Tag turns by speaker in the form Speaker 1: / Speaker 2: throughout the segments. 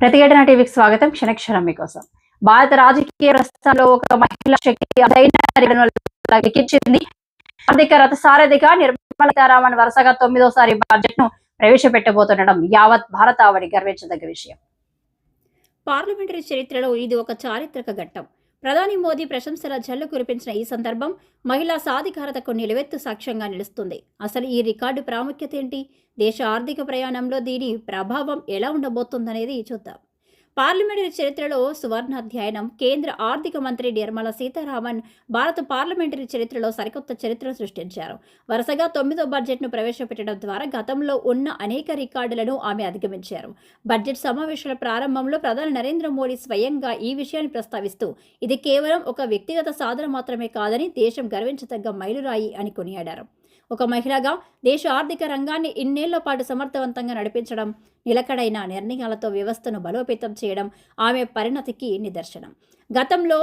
Speaker 1: ప్రతిఘటన టీవీకి స్వాగతం. క్షణక్షణం మీకోసం. భారత రాజకీయ ప్రస్థానంలో ఒక మహిళా శక్తి అదైన ఆర్థిక రథసారథిగా నిర్మలా సీతారామన్ వరుసగా తొమ్మిదోసారి బడ్జెట్ను ప్రవేశపెట్టబోతుండడం యావత్ భారతావని గర్వించదగ్గ విషయం.
Speaker 2: పార్లమెంటరీ చరిత్రలో ఇది ఒక చారిత్రక ఘట్టం. ప్రధాని మోదీ ప్రశంసల జల్లు కురిపించిన ఈ సందర్భం మహిళా సాధికారతకు నిలువెత్తు సాక్ష్యంగా నిలుస్తుంది. అసలు ఈ రికార్డు ప్రాముఖ్యత ఏంటి? దేశ ఆర్థిక ప్రయాణంలో దీని ప్రభావం ఎలా ఉండబోతుందనేది చూద్దాం. పార్లమెంటరీ చరిత్రలో సువర్ణ అధ్యయనం కేంద్ర ఆర్థిక మంత్రి నిర్మలా సీతారామన్ భారత పార్లమెంటరీ చరిత్రలో సరికొత్త చరిత్ర సృష్టించారు. వరుసగా తొమ్మిదో బడ్జెట్ను ప్రవేశపెట్టడం ద్వారా గతంలో ఉన్న అనేక రికార్డులను ఆమె అధిగమించారు. బడ్జెట్ సమావేశాల ప్రారంభంలో ప్రధాని నరేంద్ర మోడీ స్వయంగా ఈ విషయాన్ని ప్రస్తావిస్తూ ఇది కేవలం ఒక వ్యక్తిగత సాధన మాత్రమే కాదని దేశం గర్వించదగ్గ మైలురాయి అని కొనియాడారు. ఒక మహిళగా దేశ ఆర్థిక రంగాన్ని ఇన్నేళ్ళ పాటు సమర్థవంతంగా నడిపించడం నిలకడైన నిర్ణయాలతో వ్యవస్థను బలోపేతం చేయడం ఆమె పరిణతికి నిదర్శనం. గతంలో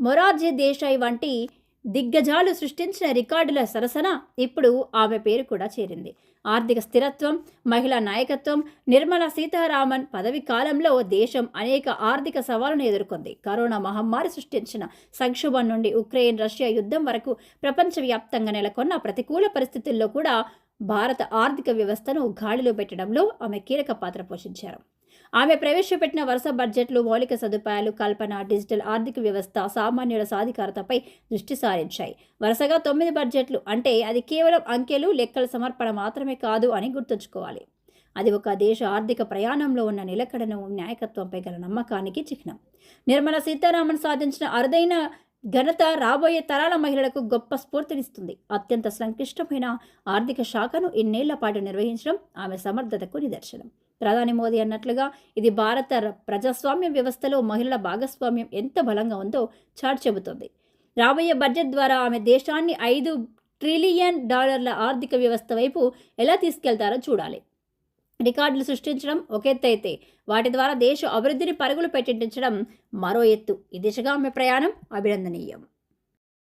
Speaker 2: మొరార్జీ దేశాయ్ వంటి దిగ్గజాలు సృష్టించిన రికార్డుల సరసన ఇప్పుడు ఆమె పేరు కూడా చేరింది. ఆర్థిక స్థిరత్వం మహిళా నాయకత్వం నిర్మలా సీతారామన్ పదవి కాలంలో దేశం అనేక ఆర్థిక సవాలను ఎదుర్కొంది. కరోనా మహమ్మారి సృష్టించిన సంక్షోభం నుండి ఉక్రెయిన్ రష్యా యుద్ధం వరకు ప్రపంచవ్యాప్తంగా నెలకొన్న ప్రతికూల పరిస్థితుల్లో కూడా భారత ఆర్థిక వ్యవస్థను గాడిలో పెట్టడంలో ఆమె కీలక పాత్ర పోషించారు. ఆమె ప్రవేశపెట్టిన వరుస బడ్జెట్లు మౌలిక సదుపాయాలు కల్పన డిజిటల్ ఆర్థిక వ్యవస్థ సామాన్యుల సాధికారతపై దృష్టి సారించాయి. వరుసగా తొమ్మిది బడ్జెట్లు అంటే అది కేవలం అంకెలు లెక్కల సమర్పణ మాత్రమే కాదు అని గుర్తుంచుకోవాలి. అది ఒక దేశ ఆర్థిక ప్రయాణంలో ఉన్న నిలకడను నాయకత్వంపై గల నమ్మకానికి చిహ్నం. నిర్మలా సీతారామన్ సాధించిన అరుదైన ఘనత రాబోయే తరాల మహిళలకు గొప్ప స్ఫూర్తినిస్తుంది. అత్యంత సంక్లిష్టమైన ఆర్థిక శాఖను ఇన్నేళ్ళ పాటు నిర్వహించడం ఆమె సమర్థతకు నిదర్శనం. ప్రధాని మోదీ అన్నట్లుగా ఇది భారత ప్రజాస్వామ్య వ్యవస్థలో మహిళల భాగస్వామ్యం ఎంత బలంగా ఉందో చాట్ చెబుతుంది. రాబోయే బడ్జెట్ ద్వారా ఆమె దేశాన్ని ఐదు ట్రిలియన్ డాలర్ల ఆర్థిక వ్యవస్థ వైపు ఎలా తీసుకెళ్తారో చూడాలి. రికార్డులు సృష్టించడం ఒక ఎత్తు అయితే వాటి ద్వారా దేశ అభివృద్ధిని పరుగులు పెట్టించడం మరో ఎత్తు. ఈ దిశగా ఆమె ప్రయాణం అభినందనీయం.